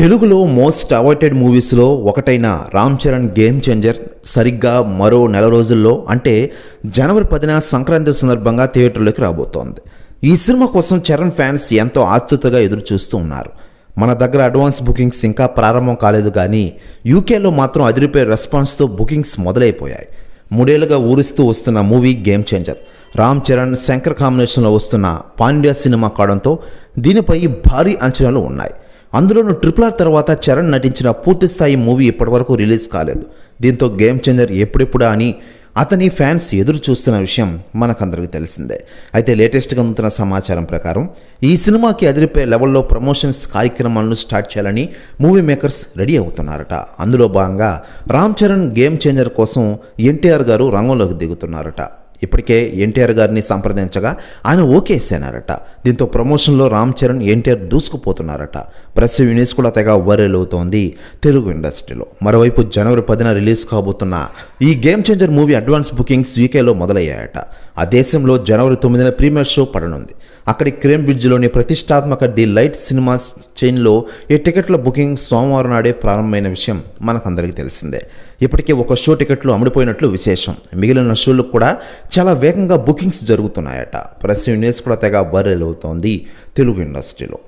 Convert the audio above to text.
తెలుగులో మోస్ట్ అవాయిటెడ్ మూవీస్లో ఒకటైన రామ్ చరణ్ గేమ్ చేంజర్ సరిగ్గా మరో నెల రోజుల్లో అంటే జనవరి పదిన సంక్రాంతి సందర్భంగా థియేటర్లోకి రాబోతోంది. ఈ సినిమా కోసం చరణ్ ఫ్యాన్స్ ఎంతో ఆతృతగా ఎదురు చూస్తూ ఉన్నారు. మన దగ్గర అడ్వాన్స్ బుకింగ్స్ ఇంకా ప్రారంభం కాలేదు కానీ యూకేలో మాత్రం అదిరిపోయే రెస్పాన్స్తో బుకింగ్స్ మొదలైపోయాయి. మూడేళ్ళుగా ఊరిస్తూ వస్తున్న movie game changer. Ram Charan Shankar కాంబినేషన్లో వస్తున్న పాండ్యా సినిమా కావడంతో దీనిపై భారీ అంచనాలు ఉన్నాయి. అందులోనూ ట్రిపుల్ ఆర్ తర్వాత చరణ్ నటించిన పూర్తిస్థాయి మూవీ ఇప్పటివరకు రిలీజ్ కాలేదు. దీంతో గేమ్ చేంజర్ ఎప్పుడెప్పుడా అని అతని ఫ్యాన్స్ ఎదురు చూస్తున్న విషయం మనకందరికీ తెలిసిందే. అయితే లేటెస్ట్గా అందుతున్న సమాచారం ప్రకారం ఈ సినిమాకి అదిరిపే లెవెల్లో ప్రమోషన్స్ కార్యక్రమాలను స్టార్ట్ చేయాలని మూవీ మేకర్స్ రెడీ అవుతున్నారట. అందులో భాగంగా రామ్ చరణ్ గేమ్ చేంజర్ కోసం ఎన్టీఆర్ గారు రంగంలోకి దిగుతున్నారట. ఇప్పటికే ఎన్టీఆర్ గారిని సంప్రదించగా ఆయన ఓకే దీంతో ప్రమోషన్లో రామ్ చరణ్ ఎన్టీఆర్ దూసుకుపోతున్నారట. ప్రెస్ యూనిస్ కూడా తెగ వైరల్ అవుతోంది తెలుగు ఇండస్ట్రీలో. మరోవైపు జనవరి పదిన రిలీజ్ కాబోతున్న ఈ game changer movie advance bookings యూకేలో మొదలయ్యాయట. ఆ దేశంలో జనవరి తొమ్మిదిన ప్రీమియర్ షో పడనుంది. అక్కడి క్రేమ్ బ్రిడ్జ్లోని ప్రతిష్టాత్మక ది లైట్ సినిమాస్ చైన్లో ఈ టికెట్ల బుకింగ్ సోమవారం నాడే ప్రారంభమైన విషయం మనకందరికీ తెలిసిందే. ఇప్పటికే ఒక షో టికెట్లు అమ్ముడిపోయినట్లు విశేషం. మిగిలిన షోలకు కూడా చాలా వేగంగా బుకింగ్స్ జరుగుతున్నాయట. ప్రెస్ యూనిస్ కూడా తెగ వైరల్ అవుతోంది తెలుగు ఇండస్ట్రీలో.